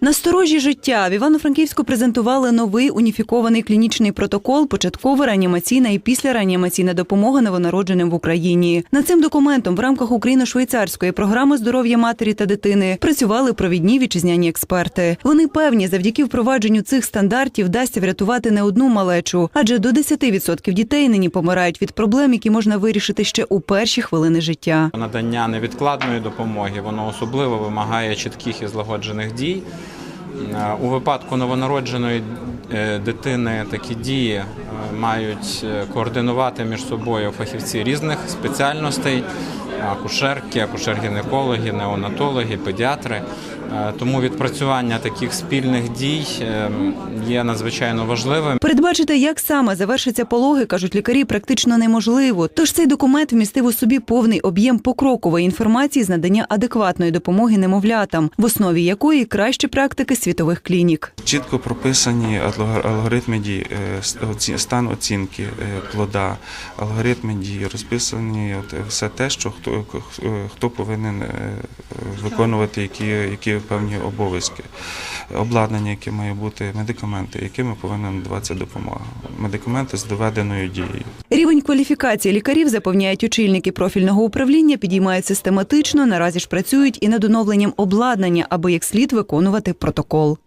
Насторожі життя в Івано-Франківську презентували новий уніфікований клінічний протокол початкова реанімаційна і післяреанімаційна допомога новонародженим в Україні. Над цим документом в рамках україно-швейцарської програми здоров'я матері та дитини працювали провідні вітчизняні експерти. Вони певні, завдяки впровадженню цих стандартів вдасться врятувати не одну малечу, адже до 10% дітей нині помирають від проблем, які можна вирішити ще у перші хвилини життя. Надання невідкладної допомоги воно особливо вимагає чітких і злагоджених дій. Е, У випадку новонародженої е, дитини такі дії е, мають координувати між собою фахівці різних спеціальностей, акушерки, акушер-гінекологи, неонатологи, педіатри. Е, Тому відпрацювання таких спільних дій е, є надзвичайно важливим. Передбачити, як саме завершаться пологи, кажуть лікарі, практично неможливо. Тож цей документ вмістив у собі повний об'єм покрокової інформації з надання адекватної допомоги немовлятам, в основі якої кращі практики світових клінік. Чітко прописані алго- алгоритми дій, е, стан оцінки плода, алгоритми дій, розписані все те, що хто, е, хто повинен е, виконувати, які, які певні обов'язки, обладнання, яке має бути, медикаменти, якими повинна надаватися допомога. Медикаменти з доведеною дією. Рівень кваліфікації лікарів, запевняють очільники профільного управління, підіймають систематично. Наразі ж працюють і над оновленням обладнання, аби як слід виконувати протокол.